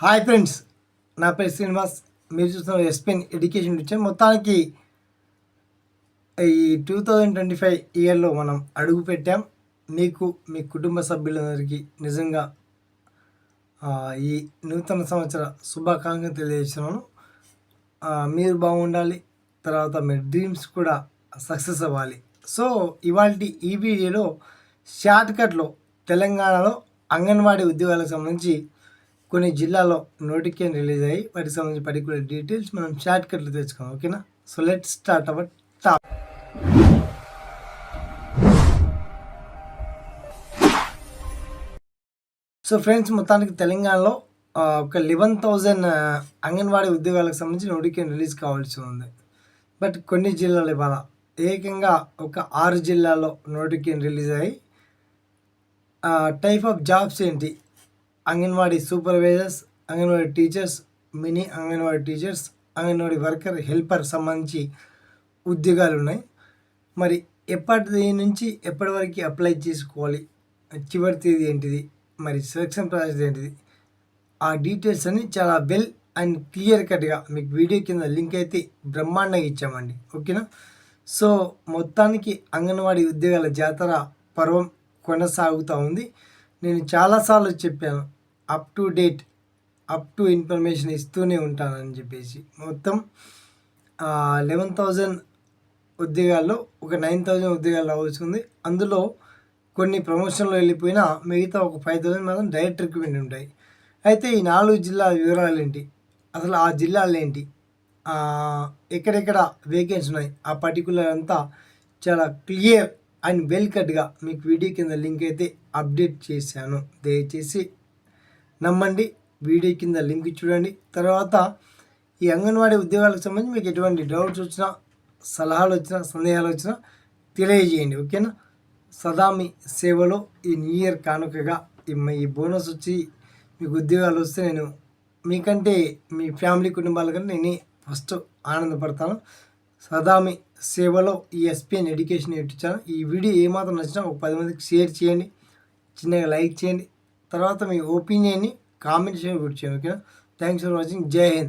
Hi friends నా పేరు శ్రీనివాస్. మీరు చూస్తున్న ఎస్పెన్ ఎడ్యుకేషన్ వచ్చే మొత్తానికి ఈ టూ థౌజండ్ ట్వంటీ ఫైవ్ ఇయర్లో మనం అడుగు పెట్టాం. మీకు మీ కుటుంబ సభ్యులందరికీ నిజంగా ఈ నూతన సంవత్సర శుభాకాంక్షలు తెలియజేస్తున్నాను. మీరు బాగుండాలి తర్వాత మీ డ్రీమ్స్ కూడా సక్సెస్ అవ్వాలి. సో ఇవాళ ఈ వీడియోలో షార్ట్కట్లో తెలంగాణలో అంగన్వాడీ ఉద్యోగాలకు సంబంధించి కొన్ని జిల్లాలో నోటిఫికేషన్ రిలీజ్ అయ్యి వాటికి సంబంధించి పర్టికులర్ డీటెయిల్స్ మనం షార్ట్కట్లు తెచ్చుకోం ఓకేనా? So let start our top so friends మొత్తానికి తెలంగాణలో ఒక లెవెన్ థౌజండ్ అంగన్వాడీ ఉద్యోగాలకు సంబంధించి నోటిఫికేషన్ రిలీజ్ కావాల్సి ఉంది. బట్ కొన్ని జిల్లాలు ఇవాళ ఏకంగా ఒక ఆరు జిల్లాల్లో నోటిఫికేషన్ రిలీజ్ అయ్యి టైప్ ఆఫ్ జాబ్స్ ఏంటి? Anganwadi supervisors anganwadi teachers mini anganwadi teachers anganwadi worker helper సంబంధించి ఉద్యోగాలు ఉన్నాయి మరి ఎప్పటి నుంచి ఎప్పటి వరకు అప్లై చేసుకోవాలి? చివరి తేదీ ఏంటిది? మరి సెలక్షన్ ప్రాసెస్ ఏంటిది? ఆ డీటెయిల్స్ అన్ని చాలా వెల్ అండ్ క్లియర్ కట్గా మీకు వీడియో కింద లింక్ అయితే బ్రహ్మాండంగా ఇచ్చామండి. ఓకేనా? సో మొత్తానికి అంగన్వాడీ ఉద్యోగాల జాతర పర్వం కొనసాగుతూ ఉంది. నేను చాలాసార్లు చెప్పాను up to date up to information ఇస్తూనే ఉంటానని చెప్పేసి. మొత్తం లెవెన్ థౌజండ్ ఉద్యోగాల్లో ఒక నైన్ థౌజండ్ ఉద్యోగాలు రావాల్సింది. అందులో కొన్ని ప్రమోషన్లో వెళ్ళిపోయినా మిగతా ఒక ఫైవ్ థౌసండ్ మాత్రం డైరెక్ట్ రిక్రూట్మెంట్ ఉంటాయి. అయితే ఈ నాలుగు జిల్లాల వివరాలు ఏంటి? అసలు ఆ జిల్లాలు ఏంటి? ఎక్కడెక్కడ వేకెన్సీ ఉన్నాయి? ఆ పర్టికులర్ అంతా చాలా క్లియర్ అండ్ వెల్ కట్గా మీకు వీడియో కింద లింక్ అయితే అప్డేట్ చేశాను. దయచేసి నమ్మండి. వీడియో కింద లింక్ చూడండి. తర్వాత ఈ అంగన్వాడీ ఉద్యోగాలకు సంబంధించి మీకు ఎటువంటి డౌట్స్ వచ్చినా సలహాలు వచ్చినా సందేహాలు వచ్చినా తెలియజేయండి. ఓకేనా? సదా మీ సేవలో ఈ న్యూ ఇయర్ కానుకగా ఈ మ- ఈ బోనస్ వచ్చి మీకు ఉద్యోగాలు వస్తే నేను మీకంటే మీ ఫ్యామిలీ కుటుంబాల కంటే నేనే ఫస్ట్ ఆనందపడతాను. సదా మీ సేవలో ఈ ఎస్పీఎన్ ఎడ్యుకేషన్ యూట్యూబ్ ఛానల్ ఈ వీడియో ఏమాత్రం నచ్చినా ఒక పది మందికి షేర్ చేయండి. చిన్నగా లైక్ చేయండి. తర్వాత మీ ఒపీనియన్ని కామెంట్ చేయండి గుర్తు చేయండి ఓకేనా? థ్యాంక్స్ ఫర్ వాచింగ్ జై హింద్.